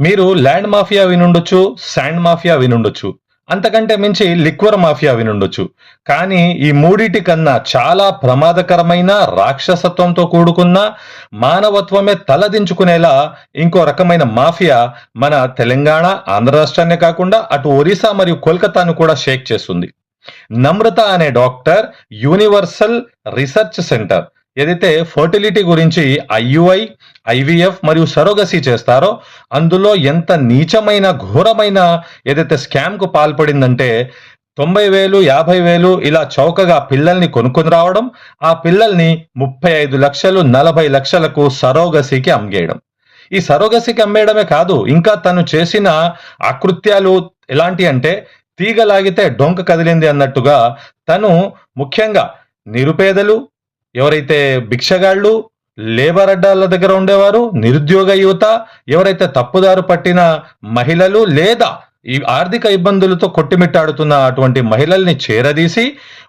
మీరు land mafia వినుండొచ్చు sand mafia వినుండొచ్చు. అంతకంటే మించి లిక్వర్ మాఫియా వినుండొచ్చు. కానీ ఈ మూడిటి కన్నా చాలా ప్రమాదకరమైన రాక్షసత్వంతో కూడుకున్న మానవత్వమే తలదించుకునేలా ఇంకో రకమైన మాఫియా మన తెలంగాణ ఆంధ్ర రాష్ట్రాన్నే కాకుండా అటు ఒరిస్సా మరియు కోల్కతాను కూడా షేక్ చేస్తుంది. నమ్రత అనే డాక్టర్ యూనివర్సల్ రీసెర్చ్ సెంటర్. ఏదైతే ఫర్టిలిటీ గురించి ఐయుఐ ఐవిఎఫ్ మరియు సరోగసి చేస్తారో అందులో ఎంత నీచమైన ఘోరమైన ఏదైతే స్కామ్కు పాల్పడిందంటే తొంభై వేలు యాభై వేలు ఇలా చౌకగా పిల్లల్ని కొనుక్కొని రావడం ఆ పిల్లల్ని ముప్పై ఐదు లక్షలు నలభై లక్షలకు సరోగసికి అమ్మేయడం. ఈ సరోగసికి అమ్మేయడమే కాదు ఇంకా తను చేసిన అకృత్యాలు ఎలాంటి అంటే తీగలాగితే డొంక కదిలింది అన్నట్టుగా తను ముఖ్యంగా నిరుపేదలు ఎవరైతే భిక్షగాళ్ళు లేబర్ అడ్డాల దగ్గర ఉండేవారు నిరుద్యోగ యువత ఎవరైతే తప్పుదారు పట్టిన మహిళలు లేదా ఈ ఆర్థిక ఇబ్బందులతో కొట్టిమిట్టాడుతున్న అటువంటి మహిళల్ని చేరదీసి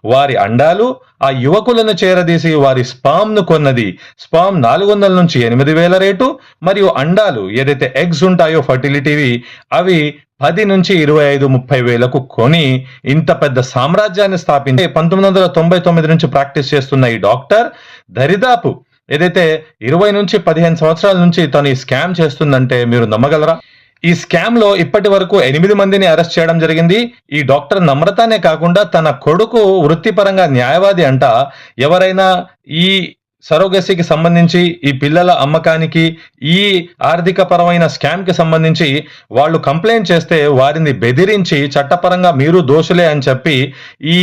వారి అండాలు ఆ యువకులను చేరదీసి వారి స్పామ్ను కొన్నది. స్పామ్ నాలుగు వందల నుంచి ఎనిమిది వేల రేటు మరియు అండాలు ఏదైతే ఎగ్స్ ఉంటాయో ఫర్టిలిటీవి అవి పది నుంచి ఇరవై ఐదు ముప్పై వేలకు కొని ఇంత పెద్ద సామ్రాజ్యాన్ని స్థాపించి పంతొమ్మిది వందల తొంభై తొమ్మిది నుంచి ప్రాక్టీస్ చేస్తున్న ఈ డాక్టర్ దరిదాపు ఏదైతే ఇరవై నుంచి పదిహేను సంవత్సరాల నుంచి తను ఈ స్కామ్ చేస్తుందంటే మీరు నమ్మగలరా? ఈ స్కామ్లో ఇప్పటి వరకు ఎనిమిది మందిని అరెస్ట్ చేయడం జరిగింది. ఈ డాక్టర్ నమ్రతనే కాకుండా తన కొడుకు వృత్తిపరంగా న్యాయవాది అంట ఎవరైనా ఈ సరోగసికి సంబంధించి ఈ పిల్లల అమ్మకానికి ఈ ఆర్థిక పరమైన స్కామ్కి సంబంధించి వాళ్ళు కంప్లైంట్ చేస్తే వారిని బెదిరించి చట్టపరంగా మీరు దోషులే అని చెప్పి ఈ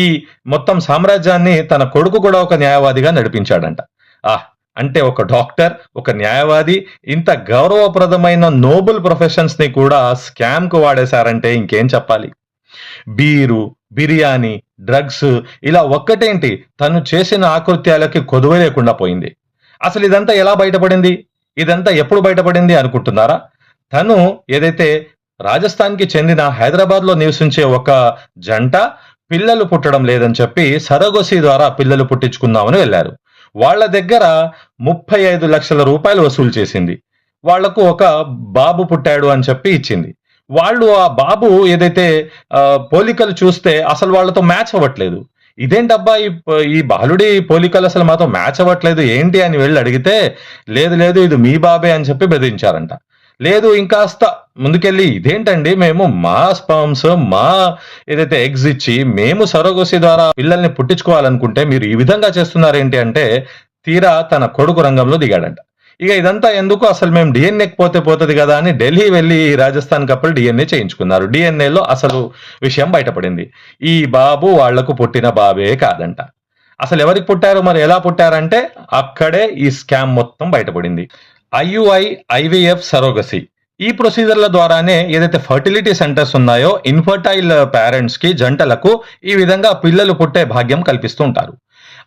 మొత్తం సామ్రాజ్యాన్ని తన కొడుకు కూడా ఒక న్యాయవాదిగా నడిపించాడంట. ఆ అంటే ఒక డాక్టర్ ఒక న్యాయవాది ఇంత గౌరవప్రదమైన నోబుల్ ప్రొఫెషన్స్ని కూడా స్కామ్కు వాడేశారంటే ఇంకేం చెప్పాలి? బీరు బిర్యానీ డ్రగ్స్ ఇలా ఒక్కటేంటి? తను చేసిన ఆకృత్యాలకి కొదువ లేకుండా పోయింది. అసలు ఇదంతా ఎలా బయటపడింది? ఇదంతా ఎప్పుడు బయటపడింది అనుకుంటున్నారా? తను ఏదైతే రాజస్థాన్కి చెందిన హైదరాబాద్లో నివసించే ఒక జంట పిల్లలు పుట్టడం లేదని చెప్పి సరగోసి ద్వారా పిల్లలు పుట్టించుకుందామని వెళ్ళారు. వాళ్ళ దగ్గర ముప్పై ఐదు లక్షల రూపాయలు వసూలు చేసింది. వాళ్ళకు ఒక బాబు పుట్టాడు అని చెప్పి ఇచ్చింది. వాళ్ళు ఆ బాబు ఏదైతే పోలికలు చూస్తే అసలు వాళ్ళతో మ్యాచ్ అవ్వట్లేదు. ఇదేంటబ్బా ఈ ఈ బాలుడి పోలికలు అసలు మాతో మ్యాచ్ అవ్వట్లేదు ఏంటి అని వెళ్ళి అడిగితే లేదు లేదు ఇది మీ బాబే అని చెప్పి బెదిరించారంట. లేదు ఇంకాస్త ముందుకెళ్ళి ఇదేంటండి మేము మా స్పమ్స్ మా ఏదైతే ఎగ్స్ ఇచ్చి మేము సరోగసి ద్వారా పిల్లల్ని పుట్టించుకోవాలనుకుంటే మీరు ఈ విధంగా చేస్తున్నారేంటి అంటే తీరా తన కొడుకు రంగంలో దిగాడంట. ఇక ఇదంతా ఎందుకు? అసలు మేము డిఎన్ఏకి పోతే పోతుంది కదా అని ఢిల్లీ వెళ్ళి రాజస్థాన్ కప్పులు డిఎన్ఏ చేయించుకున్నారు. డిఎన్ఏలో అసలు విషయం బయటపడింది. ఈ బాబు వాళ్ళకు పుట్టిన బాబే కాదంట. అసలు ఎవరికి పుట్టారు? మరి ఎలా పుట్టారంటే అక్కడే ఈ స్కామ్ మొత్తం బయటపడింది. IUI IVF surrogacy. ఈ ప్రొసీజర్ల ద్వారానే ఏదైతే ఫర్టిలిటీ సెంటర్స్ ఉన్నాయో ఇన్ఫర్టైల్ పేరెంట్స్కి జంటలకు ఈ విధంగా పిల్లలు పుట్టే భాగ్యం కల్పిస్తూ ఉంటారు.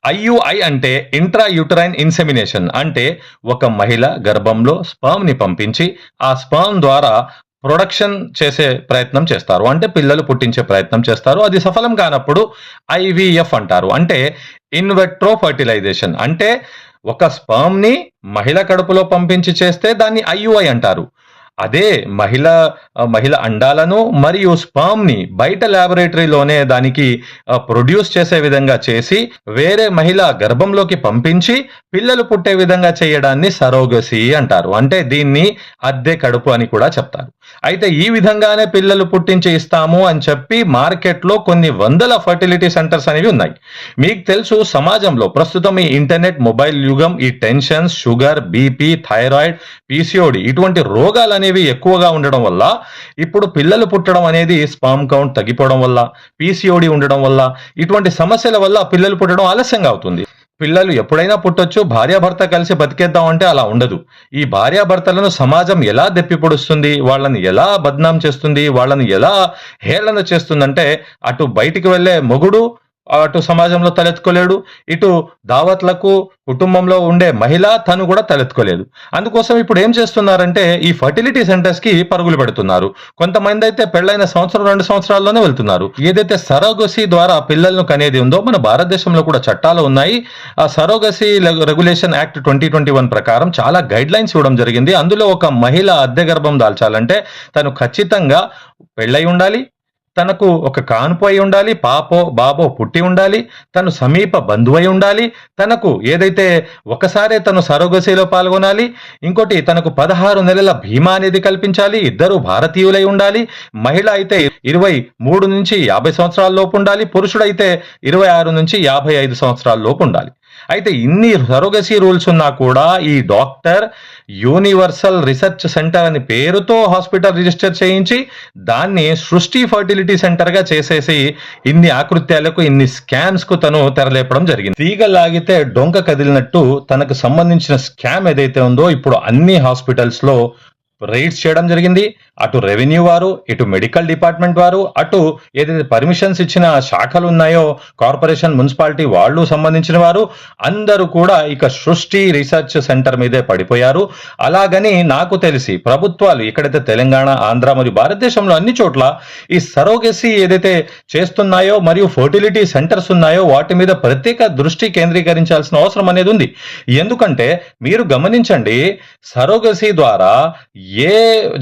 ఐయుఐ అంటే ఇంట్రా యూటరైన్ ఇన్సెమినేషన్ అంటే ఒక మహిళ గర్భంలో స్పర్మ్ని పంపించి ఆ స్పర్మ్ ద్వారా ప్రొడక్షన్ చేసే ప్రయత్నం చేస్తారు. అంటే పిల్లలు పుట్టించే ప్రయత్నం చేస్తారు. అది సఫలం కానప్పుడు ఐవిఎఫ్ అంటారు. అంటే ఇన్వెట్రో ఫర్టిలైజేషన్ అంటే ఒక స్పర్మ్ని మహిళ కడుపులో పంపించి చేస్తే దాన్ని ఐయుఐ అంటారు. అదే మహిళ మహిళ అండాలను మరియు స్పామ్ని బయట ల్యాబొరేటరీలోనే దానికి ప్రొడ్యూస్ చేసే విధంగా చేసి వేరే మహిళ గర్భంలోకి పంపించి పిల్లలు పుట్టే విధంగా చేయడాన్ని సరోగసి అంటారు. అంటే దీన్ని అద్దె కడుపు అని కూడా చెప్తారు. అయితే ఈ విధంగానే పిల్లలు పుట్టించి ఇస్తాము అని చెప్పి మార్కెట్లో కొన్ని వందల ఫర్టిలిటీ సెంటర్స్ అనేవి ఉన్నాయి. మీకు తెలుసు సమాజంలో ప్రస్తుతం ఈ ఇంటర్నెట్ మొబైల్ యుగం ఈ tensions sugar BP thyroid PCOD ఇటువంటి రోగాలు అనేవి ఎక్కువగా ఉండడం వల్ల ఇప్పుడు పిల్లలు పుట్టడం అనేది స్పామ్ కౌంట్ తగ్గిపోవడం వల్ల పీసీఓడి ఉండడం వల్ల ఇటువంటి సమస్యల వల్ల పిల్లలు పుట్టడం ఆలస్యంగా అవుతుంది. పిల్లలు ఎప్పుడైనా పుట్టొచ్చు భార్యాభర్త కలిసి బతికేద్దాం అంటే అలా ఉండదు. ఈ భార్యాభర్తలను సమాజం ఎలా దెప్పిపొడుస్తుంది వాళ్ళని ఎలా బద్నాం చేస్తుంది వాళ్ళని ఎలా హేళన చేస్తుందంటే అటు బయటికి వెళ్ళే మొగుడు అటు సమాజంలో తలెత్తుకోలేడు ఇటు దావత్లకు కుటుంబంలో ఉండే మహిళ తను కూడా తలెత్తుకోలేదు. అందుకోసం ఇప్పుడు ఏం చేస్తున్నారంటే ఈ ఫర్టిలిటీ సెంటర్స్కి పరుగులు పెడుతున్నారు. కొంతమంది అయితే పెళ్ళైన సంవత్సరం రెండు సంవత్సరాల్లోనే వెళ్తున్నారు. ఏదైతే సరోగసి ద్వారా పిల్లలను కనేది ఉందో మన భారతదేశంలో కూడా చట్టాలు ఉన్నాయి. ఆ surrogacy regulation act twenty twenty one ప్రకారం చాలా గైడ్ లైన్స్ ఇవ్వడం జరిగింది. అందులో ఒక మహిళ అద్దె గర్భం దాల్చాలంటే తను ఖచ్చితంగా పెళ్ళై ఉండాలి తనకు ఒక కానుపు అయి ఉండాలి పాపో బాబో పుట్టి ఉండాలి తను సమీప బంధువై ఉండాలి తనకు ఏదైతే ఒకసారే తను సరోగసిలో పాల్గొనాలి ఇంకోటి తనకు పదహారు నెలల బీమా అనేది కల్పించాలి ఇద్దరు భారతీయులై ఉండాలి మహిళ అయితే ఇరవై మూడు నుంచి యాభై సంవత్సరాల లోపు ఉండాలి పురుషుడైతే ఇరవై ఆరు నుంచి యాభై ఐదు సంవత్సరాల లోపు ఉండాలి. అయితే ఇన్ని సరోగసీ రూల్స్ ఉన్నా కూడా ఈ డాక్టర్ యూనివర్సల్ రీసెర్చ్ సెంటర్ అని పేరుతో హాస్పిటల్ రిజిస్టర్ చేయించి దాన్ని సృష్టి ఫర్టిలిటీ సెంటర్గా చేసేసి ఇన్ని ఆకృత్యాలకు ఇన్ని స్కామ్స్కు తను తెరలేపడం జరిగింది. తీగ లాగితే డొంక కదిలినట్టు తనకు సంబంధించిన స్కామ్ ఏదైతే ఉందో ఇప్పుడు అన్ని హాస్పిటల్స్లో రైడ్స్ చేయడం జరిగింది. అటు రెవెన్యూ వారు ఇటు మెడికల్ డిపార్ట్మెంట్ వారు అటు ఏదైతే పర్మిషన్స్ ఇచ్చిన శాఖలు ఉన్నాయో కార్పొరేషన్ మున్సిపాలిటీ వాళ్ళు సంబంధించిన వారు అందరూ కూడా ఇక సృష్టి రీసెర్చ్ సెంటర్ మీదే పడిపోయారు. అలాగని నాకు తెలిసి ప్రభుత్వాలు ఎక్కడైతే తెలంగాణ ఆంధ్ర మరియు భారతదేశంలో అన్ని చోట్ల ఈ సరోగసీ ఏదైతే చేస్తున్నాయో మరియు ఫర్టిలిటీ సెంటర్స్ ఉన్నాయో వాటి మీద ప్రత్యేక దృష్టి కేంద్రీకరించాల్సిన అవసరం అనేది ఉంది. ఎందుకంటే మీరు గమనించండి సరోగసీ ద్వారా ఏ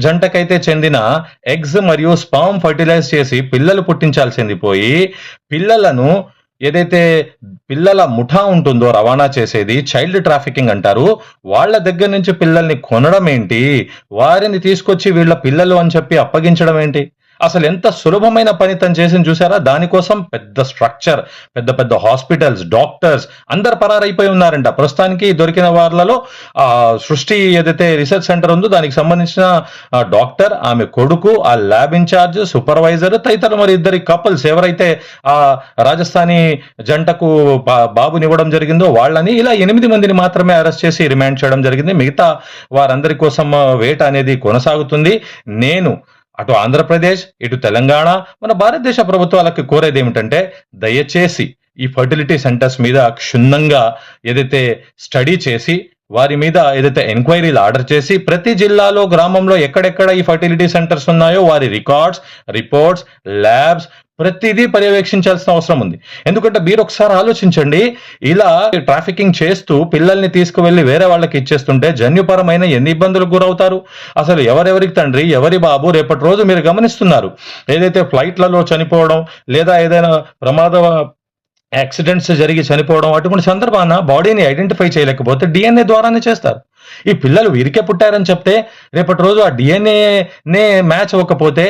జంటకైతే చెందిన ఎగ్స్ మరియు స్పామ్ ఫర్టిలైజ్ చేసి పిల్లలు పుట్టించాల్సింది పోయి పిల్లలను ఏదైతే పిల్లల ముఠా ఉంటుందో రవాణా చేసేది చైల్డ్ ట్రాఫికింగ్ అంటారు. వాళ్ళ దగ్గర నుంచి పిల్లల్ని కొనడం ఏంటి? వారిని తీసుకొచ్చి వీళ్ళ పిల్లలు అని చెప్పి అప్పగించడం ఏంటి? అసలు ఎంత సులభమైన పని తను చేసింది చూసారా? దానికోసం పెద్ద స్ట్రక్చర్ పెద్ద పెద్ద హాస్పిటల్స్ డాక్టర్స్ అందరు పరారైపోయి ఉన్నారంట. ప్రస్తుతానికి దొరికిన వాళ్ళలో ఆ సృష్టి ఏదైతే రీసెర్చ్ సెంటర్ ఉందో దానికి సంబంధించిన డాక్టర్ ఆమె కొడుకు ఆ ల్యాబ్ ఇన్ఛార్జ్ సూపర్వైజర్ తదితర మరి ఇద్దరి కపుల్స్ ఎవరైతే ఆ రాజస్థానీ జంటకు బా- బాబునివ్వడం జరిగిందో వాళ్ళని ఇలా ఎనిమిది మందిని మాత్రమే అరెస్ట్ చేసి రిమాండ్ చేయడం జరిగింది. మిగతా వారందరి కోసం వేట అనేది కొనసాగుతుంది. నేను అటు ఆంధ్రప్రదేశ్ ఇటు తెలంగాణ మన భారతదేశ ప్రభుత్వాలకు కోరేది ఏమిటంటే దయచేసి ఈ ఫర్టిలిటీ సెంటర్స్ మీద క్షుణ్ణంగా ఏదైతే స్టడీ చేసి వారి మీద ఏదైతే ఎంక్వైరీలు ఆర్డర్ చేసి ప్రతి జిల్లాలో గ్రామంలో ఎక్కడెక్కడ ఈ ఫర్టిలిటీ సెంటర్స్ ఉన్నాయో వారి రికార్డ్స్ రిపోర్ట్స్ ల్యాబ్స్ ప్రతిదీ పర్యవేక్షించాల్సిన అవసరం ఉంది. ఎందుకంటే మీరు ఒకసారి ఆలోచించండి ఇలా ట్రాఫికింగ్ చేస్తూ పిల్లల్ని తీసుకువెళ్ళి వేరే వాళ్ళకి ఇచ్చేస్తుంటే జన్యుపరమైన ఎన్ని ఇబ్బందులకు గురవుతారు? అసలు ఎవరెవరికి తండ్రి ఎవరి బాబు? రేపటి రోజు మీరు గమనిస్తున్నారు. ఏదైతే ఫ్లైట్లలో చనిపోవడం లేదా ఏదైనా ప్రమాద యాక్సిడెంట్స్ జరిగి చనిపోవడం అటువంటి సందర్భాన బాడీని ఐడెంటిఫై చేయలేకపోతే డిఎన్ఏ ద్వారానే చేస్తారు. ఈ పిల్లలు వీరికే పుట్టారని చెప్తే రేపటి రోజు ఆ డిఎన్ఏ నే మ్యాచ్ అవ్వకపోతే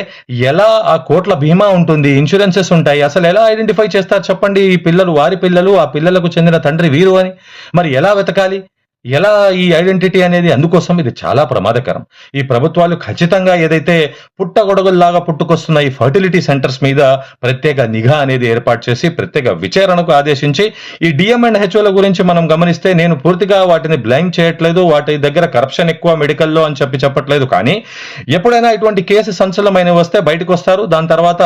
ఎలా ఆ కోట్ల బీమా ఉంటుంది ఇన్సూరెన్సెస్ ఉంటాయి అసలు ఎలా ఐడెంటిఫై చేస్తారు చెప్పండి ఈ పిల్లలు వారి పిల్లలు ఆ పిల్లలకు చెందిన తండ్రి వీరు అని. మరి ఎలా వెతకాలి? ఎలా ఈ ఐడెంటిటీ అనేది అందుకోసం ఇది చాలా ప్రమాదకరం. ఈ ప్రభుత్వాలు ఖచ్చితంగా ఏదైతే పుట్టగొడగల్లాగా పుట్టుకొస్తున్న ఈ ఫర్టిలిటీ సెంటర్స్ మీద ప్రత్యేక నిఘా అనేది ఏర్పాటు చేసి ప్రత్యేక విచారణకు ఆదేశించి ఈ డిఎం అండ్ హెచ్ఓల గురించి మనం గమనిస్తే నేను పూర్తిగా వాటిని బ్లైమ్ చేయట్లేదు వాటి దగ్గర కరప్షన్ ఎక్కువ మెడికల్లో అని చెప్పి చెప్పట్లేదు. కానీ ఎప్పుడైనా ఇటువంటి కేసు సంచలనమైన వస్తే బయటకు వస్తారు దాని తర్వాత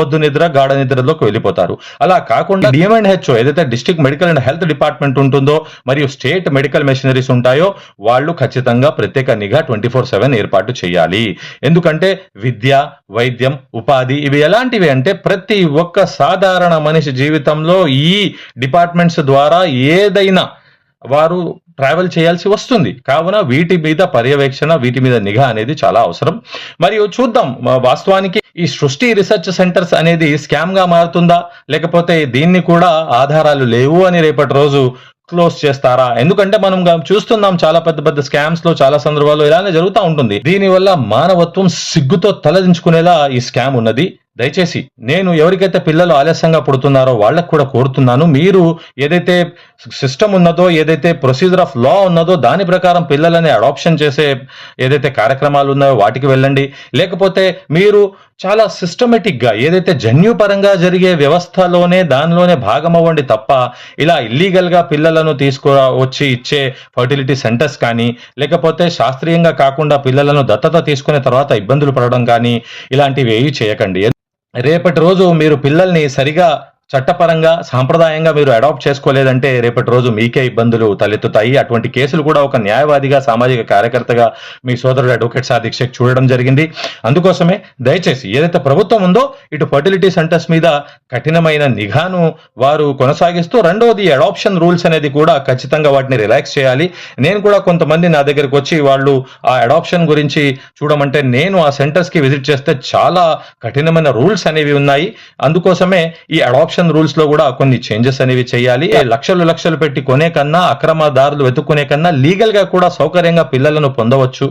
మొద్దు నిద్ర గాఢ నిద్రలోకి వెళ్ళిపోతారు. అలా కాకుండా డిఎం అండ్ హెచ్ఓ ఏదైతే district medical and health department ఉంటుందో మరియు స్టేట్ మెడికల్ మెషినరీస్ ఉంటాయో వాళ్ళు ఖచ్చితంగా ప్రత్యేక నిఘా ట్వంటీ ఫోర్ సెవెన్ ఏర్పాటు చేయాలి. ఎందుకంటే విద్య వైద్యం ఉపాధి ఇవి ఎలాంటివి అంటే ప్రతి ఒక్క సాధారణ మనిషి జీవితంలో ఈ డిపార్ట్మెంట్స్ ద్వారా ఏదైనా వారు ట్రావెల్ చేయాల్సి వస్తుంది. కావున వీటి మీద పర్యవేక్షణ వీటి మీద నిఘా అనేది చాలా అవసరం. మరియు చూద్దాం వాస్తవానికి ఈ సృష్టి రీసెర్చ్ సెంటర్స్ అనేది స్కామ్గా మారుతుందా? లేకపోతే దీన్ని కూడా ఆధారాలు లేవు అని రేపటి రోజు క్లోజ్ చేస్తారా? ఎందుకంటే మనం చూస్తున్నాం చాలా పెద్ద పెద్ద స్కామ్స్లో చాలా సందర్భాల్లో ఇలానే జరుగుతూ ఉంటుంది. దీనివల్ల మానవత్వం సిగ్గుతో తలదించుకునేలా ఈ స్కామ్ ఉన్నది. దయచేసి నేను ఎవరికైతే పిల్లలు ఆలస్యంగా పుడుతున్నారో వాళ్ళకు కూడా కోరుతున్నాను. మీరు ఏదైతే సిస్టమ్ ఉన్నదో ఏదైతే ప్రొసీజర్ ఆఫ్ లా ఉన్నదో దాని ప్రకారం పిల్లలని అడాప్షన్ చేసే ఏదైతే కార్యక్రమాలు ఉన్నాయో వాటికి వెళ్ళండి. లేకపోతే మీరు చాలా సిస్టమేటిక్గా ఏదైతే జన్యుపరంగా జరిగే వ్యవస్థలోనే దానిలోనే భాగం అవ్వండి తప్ప ఇలా ఇల్లీగల్గా పిల్లలను తీసుకు వచ్చి ఇచ్చే ఫర్టిలిటీ సెంటర్స్ కానీ లేకపోతే శాస్త్రీయంగా కాకుండా పిల్లలను దత్తత తీసుకునే తర్వాత ఇబ్బందులు పడడం కానీ ఇలాంటివి ఏవి చేయకండి. రేపటి రోజు మీరు పిల్లల్ని సరిగా చట్టపరంగా సాంప్రదాయంగా మీరు అడాప్ట్ చేసుకోలేదంటే రేపటి రోజు మీకే ఇబ్బందులు తలెత్తుతాయి. అటువంటి కేసులు కూడా ఒక న్యాయవాదిగా సామాజిక కార్యకర్తగా మీ సోదరుడు అడ్వకేట్ సాదిక్ చూడడం జరిగింది. అందుకోసమే దయచేసి ఏదైతే ప్రభుత్వం ఉందో ఇటు ఫర్టిలిటీ సెంటర్స్ మీద కఠినమైన నిఘాను వారు కొనసాగిస్తూ రెండవది అడాప్షన్ రూల్స్ అనేది కూడా ఖచ్చితంగా వాటిని రిలాక్స్ చేయాలి. నేను కూడా కొంతమంది నా దగ్గరికి వచ్చి వాళ్ళు ఆ అడాప్షన్ గురించి చూడమంటే నేను ఆ సెంటర్స్కి విజిట్ చేస్తే చాలా కఠినమైన రూల్స్ అనేవి ఉన్నాయి. అందుకోసమే ఈ అడాప్షన్ రూల్స్లో కూడా కొన్ని చేంజెస్ అనేవి చేయాలి. లక్షలు లక్షలు పెట్టి కొనే కన్నా అక్రమదారులు వెతుక్కునే కన్నా లీగల్గా కూడా సౌకర్యంగా పిల్లలను పొందవచ్చు.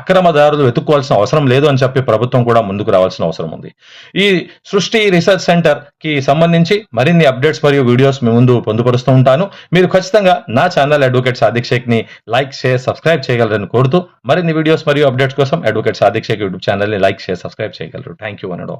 అక్రమదారులు వెతుక్కోవాల్సిన అవసరం లేదు అని చెప్పి ప్రభుత్వం కూడా ముందుకు రావాల్సిన అవసరం ఉంది. ఈ సృష్టి రీసెర్చ్ సెంటర్కి సంబంధించి మరిన్ని అప్డేట్స్ మరియు వీడియోస్ మీ ముందు పొందుపరుస్తూ ఉంటాను. మీరు ఖచ్చితంగా నా ఛానల్ అడ్వకేట్ సాదిక్ షేక్ని లైక్ షేర్ సబ్స్క్రైబ్ చేయగలరని కోరుతూ మరిన్ని వీడియోస్ మరియు అప్డేట్స్ కోసం అడ్వకేట్ సాదిక్ షేక్ యూట్యూబ్ ఛానల్ని లైక్ షేర్ సబ్స్క్రైబ్ చేయగలరు. థ్యాంక్ యూ అనడం.